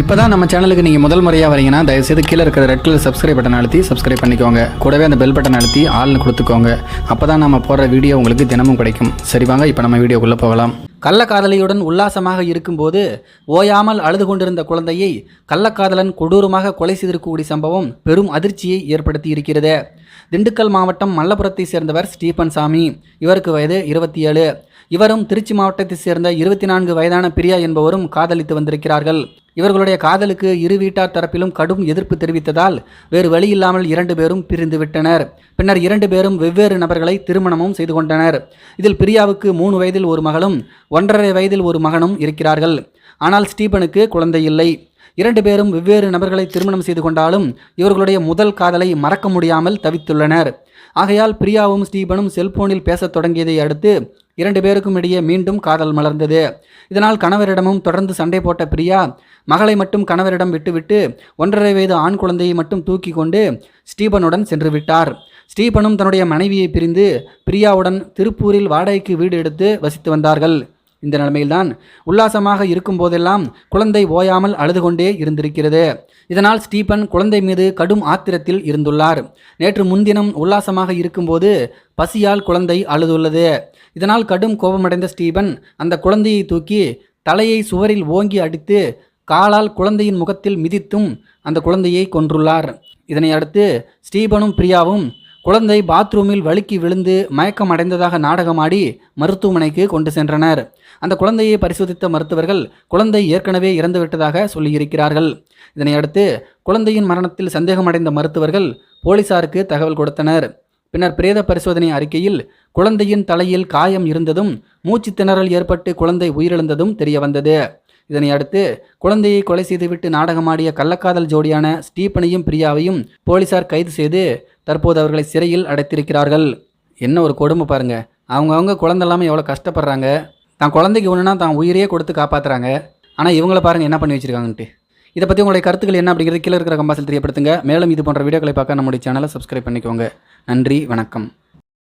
இப்போ தான் நம்ம சேனலுக்கு நீங்கள் முதல் முறையாக வரீங்கன்னா தயவுசெய்து கீழே இருக்கிற ரெட் கலர் சப்ஸ்கிரைப் பட்டன் அழுத்தி சப்ஸ்கிரைப் பண்ணிக்கோங்க. கூடவே அந்த பெல் பட்டன் அழுத்தி ஆள்னு கொடுத்துக்கோங்க. அப்போ தான் நம்ம போடுற வீடியோ உங்களுக்கு தினமும் கிடைக்கும். சரி வாங்க இப்போ நம்ம வீடியோக்குள்ளே போகலாம். கள்ளக்காதலியுடன் உல்லாசமாக இருக்கும்போது ஓயாமல் அழுது கொண்டிருந்த குழந்தையை கள்ளக்காதலன் கொடூரமாக கொலை செய்திருக்கக்கூடிய சம்பவம் பெரும் அதிர்ச்சியை ஏற்படுத்தி இருக்கிறது. திண்டுக்கல் மாவட்டம் மல்லபுரத்தை சேர்ந்தவர் ஸ்டீபன் சாமி. இவருக்கு வயது இருபத்தி ஏழு. இவரும் திருச்சி மாவட்டத்தைச் சேர்ந்த இருபத்தி நான்கு வயதான பிரியா என்பவரும் காதலித்து வந்திருக்கிறார்கள். இவர்களுடைய காதலுக்கு இரு வீட்டார் தரப்பிலும் கடும் எதிர்ப்பு தெரிவித்ததால் வேறு வழியில்லாமல் இரண்டு பேரும் பிரிந்து விட்டனர். பின்னர் இரண்டு பேரும் வெவ்வேறு நபர்களை திருமணமும் செய்து கொண்டனர். இதில் பிரியாவுக்கு மூணு வயதில் ஒரு மகளும் ஒன்றரை வயதில் ஒரு மகனும் இருக்கிறார்கள். ஆனால் ஸ்டீபனுக்கு குழந்தை இல்லை. இரண்டு பேரும் வெவ்வேறு நபர்களை திருமணம் செய்து கொண்டாலும் இவர்களுடைய முதல் காதலை மறக்க முடியாமல் தவித்துள்ளனர். ஆகையால் பிரியாவும் ஸ்டீபனும் செல்போனில் பேசத் தொடங்கியதை அடுத்து இரண்டு பேருக்கும் இடையே மீண்டும் காதல் மலர்ந்தது. இதனால் கணவரிடமும் தொடர்ந்து சண்டை போட்ட பிரியா மகளை மட்டும் கணவரிடம் விட்டுவிட்டு ஒன்றரை வயது ஆண் குழந்தையை மட்டும் தூக்கி கொண்டு ஸ்டீபனுடன் சென்று விட்டார். ஸ்டீபனும் தன்னுடைய மனைவியை பிரிந்து பிரியாவுடன் திருப்பூரில் வாடகைக்கு வீடு எடுத்து வசித்து வந்தார்கள். இந்த நிலைமையில்தான் உல்லாசமாக இருக்கும் போதெல்லாம் குழந்தை ஓயாமல் அழுது கொண்டே இருந்திருக்கிறது. இதனால் ஸ்டீபன் குழந்தை மீது கடும் ஆத்திரத்தில் இருந்துள்ளார். நேற்று முன்தினம் உல்லாசமாக இருக்கும்போது பசியால் குழந்தை அழுதுள்ளது. இதனால் கடும் கோபமடைந்த ஸ்டீபன் அந்த குழந்தையை தூக்கி தலையை சுவரில் ஓங்கி அடித்து காலால் குழந்தையின் முகத்தில் மிதித்தும் அந்த குழந்தையை கொன்றுள்ளார். இதனை அடுத்து ஸ்டீபனும் பிரியாவும் குழந்தை பாத்ரூமில் வழுக்கி விழுந்து மயக்கம் அடைந்ததாக நாடகமாடி மருத்துவமனைக்கு கொண்டு சென்றனர். அந்த குழந்தையை பரிசோதித்த மருத்துவர்கள் குழந்தை ஏற்கனவே இறந்துவிட்டதாக சொல்லியிருக்கிறார்கள். இதனையடுத்து குழந்தையின் மரணத்தில் சந்தேகமடைந்த மருத்துவர்கள் போலீசாருக்கு தகவல் கொடுத்தனர். பின்னர் பிரேத பரிசோதனை அறிக்கையில் குழந்தையின் தலையில் காயம் இருந்ததும் மூச்சு திணறல் ஏற்பட்டு குழந்தை உயிரிழந்ததும் தெரியவந்தது. இதனை அடுத்து குழந்தையை கொலை செய்துவிட்டு நாடகமாடிய கள்ளக்காதல் ஜோடியான ஸ்டீபனையும் பிரியாவையும் போலீசார் கைது செய்து தற்போது அவர்களை சிறையில் அடைத்திருக்கிறார்கள். என்ன ஒரு கொடுமை பாருங்க. அவங்கவுங்க குழந்தை இல்லாமல் எவ்வளோ கஷ்டப்படுறாங்க. தான் குழந்தைக்கு ஒன்றுனா தான் உயிரையே கொடுத்து காப்பாற்றுறாங்க ஆனால் இவங்கள பாருங்கள் என்ன பண்ணி வச்சிருக்காங்கன்ட்டு. இதை பற்றி உங்களுடைய கருத்துக்கள் என்ன அப்படிங்கிறது கீழே இருக்கிற கம்பாசில் தெரியப்படுத்துங்க. மேலும் இது போன்ற வீடியோக்களை பார்க்க நம்முடைய சேனலை சப்ஸ்கிரைப் பண்ணிக்கோங்க. நன்றி வணக்கம்.